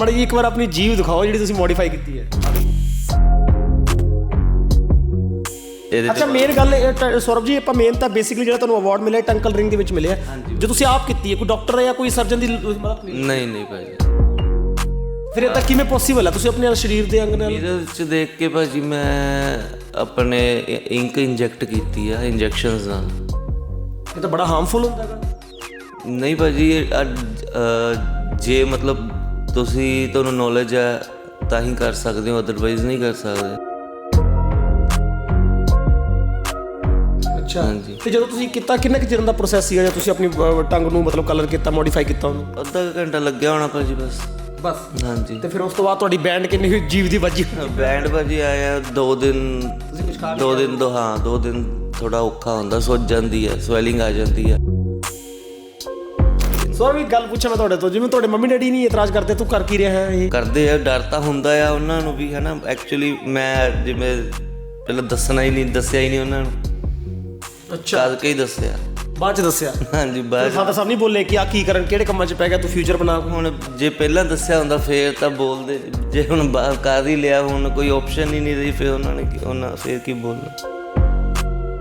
ਮਾੜੀ ਜੀ ਇੱਕ ਵਾਰ ਆਪਣੀ ਜੀਵ ਦਿਖਾਓ ਜਿਹੜੀ ਤੁਸੀਂ ਮੋਡੀਫਾਈ ਕੀਤੀ ਹੈ। ਇਹਦੇ ਅੱਛਾ ਮੇਨ ਗੱਲ ਇਹ ਟ- ਸੌਰਵ ਜੀ ਆਪਾਂ ਮੇਨ ਤਾਂ ਬੇਸਿਕਲੀ ਜਿਹੜਾ ਤੁਹਾਨੂੰ ਅਵਾਰਡ ਮਿਲਿਆ ਟੰਕਲ ਰਿੰਗ ਦੇ ਵਿੱਚ ਮਿਲਿਆ। ਜੋ ਤੁਸੀਂ ਆਪ ਕੀਤੀ ਹੈ ਕੋਈ ਡਾਕਟਰ ਜਾਂ ਕੋਈ ਸਰਜਨ ਦੀ ਲ- ਮਦਦ ਲਈ ਨਹੀਂ ਨਹੀਂ ਭਾਜੀ ਫਿਰ ਇਹ ਤਾਂ ਕਿਵੇਂ ਪੋਸੀਬਲ ਹੈ? ਤੁਸੀਂ ਆਪਣੇ ਸਰੀਰ ਦੇ ਅੰਗ ਨਾਲ ਮਿਰਰ ਚ ਦੇਖ ਕੇ ਭਾਜੀ ਮੈਂ ਆਪਣੇ ਇੰਕ ਇੰਜੈਕਟ ਕੀਤੀ ਆ ਇੰਜੈਕਸ਼ਨਸ ਨਾਲ। ਇਹ ਤਾਂ ਬੜਾ ਹਾਰਮਫੁਲ ਹੁੰਦਾ ਹੈਗਾ। ਨਹੀਂ ਭਾਜੀ ਇਹ ਅੱਜ, ਅਹ, ਜੇ ਮਤਲਬ ਤੁਸੀਂ ਤੁਹਾਨੂੰ ਨੌਲੇਜ ਹੈ ਤਾਂ ਹੀ ਕਰ ਸਕਦੇ ਹੋ ਅਦਰਵਾਈਜ਼ ਨਹੀਂ ਕਰ ਸਕਦੇ। ਅੱਛਾ ਹਾਂਜੀ। ਤੇ ਜਦੋਂ ਤੁਸੀਂ ਕੀਤਾ ਕਿੰਨੇ ਕੁ ਚਿਰ ਦਾ ਪ੍ਰੋਸੈਸ ਸੀਗਾ ਜਾਂ ਤੁਸੀਂ ਆਪਣੀ ਟੰਗ ਨੂੰ ਮਤਲਬ ਕਲਰ ਕੀਤਾ ਮੋਡੀਫਾਈ ਕੀਤਾ ਉਹਨੂੰ? ਅੱਧਾ ਕੁ ਘੰਟਾ ਲੱਗਿਆ ਹੋਣਾ ਭਾਜੀ ਬਸ। ਬਸ। ਹਾਂਜੀ। ਤੇ ਫਿਰ ਉਸ ਤੋਂ ਬਾਅਦ ਤੁਹਾਡੀ ਬੈਂਡ ਕਿੰਨੀ ਹੋਈ? ਜੀਵ ਦੀ ਵੱਜੀ ਬੈਂਡ ਭਾਜੀ ਆਇਆ ਦੋ ਦਿਨ ਦੋ ਦਿਨ ਦੋ ਹਾਂ ਦੋ ਦਿਨ ਥੋੜਾ ਔਖਾ ਹੁੰਦਾ ਸੁੱਜ ਜਾਂਦੀ ਹੈ ਸਵੈਲਿੰਗ ਆ ਜਾਂਦੀ ਹੈ। ਸੋ ਵੀ ਗੱਲ ਪੁੱਛਾਂ ਮੈਂ ਤੁਹਾਡੇ ਤੋਂ। ਜਿਵੇਂ ਤੁਹਾਡੇ ਮੰਮੀ ਡੈਡੀ ਨਹੀਂ ਇਤਰਾਜ਼ ਕਰਦੇ ਤੂੰ ਕਰ ਕੀ ਰਿਹਾ ਹੈ ਇਹ? ਕਰਦੇ ਆ ਡਰ ਤਾਂ ਹੁੰਦਾ ਆ ਉਹਨਾਂ ਨੂੰ ਵੀ ਹਨਾ? ਐਕਚੁਅਲੀ ਮੈਂ ਜਿਵੇਂ ਪਹਿਲਾਂ ਦੱਸਣਾ ਹੀ ਨਹੀਂ ਦੱਸਿਆ ਹੀ ਨਹੀਂ ਉਹਨਾਂ ਨੂੰ। ਅੱਛਾ। ਕਦ ਕੇ ਹੀ ਦੱਸਿਆ। ਬਾਅਦ ਚ ਦੱਸਿਆ। ਹਾਂਜੀ ਬਾਅਦ ਫਾਦਰ ਸਾਹਿਬ ਨਹੀਂ ਬੋਲੇ ਕਿ ਆ ਕੀ ਕਰਨ ਕਿਹੜੇ ਕੰਮਾਂ 'ਚ ਪੈ ਗਿਆ ਤੂੰ ਫਿਊਚਰ ਬਣਾ। ਹੁਣ ਜੇ ਪਹਿਲਾਂ ਦੱਸਿਆ ਹੁੰਦਾ ਫੇਰ ਤਾਂ ਬੋਲਦੇ। ਜੇ ਹੁਣ ਕਰ ਹੀ ਲਿਆ ਹੁਣ ਕੋਈ ਆਪਸ਼ਨ ਹੀ ਨਹੀਂ ਰਹੀ ਫੇਰ ਉਹਨਾਂ ਨੇ ਕੀ- ਉਹਨਾਂ ਫੇਰ ਕੀ ਬੋਲਣਾ?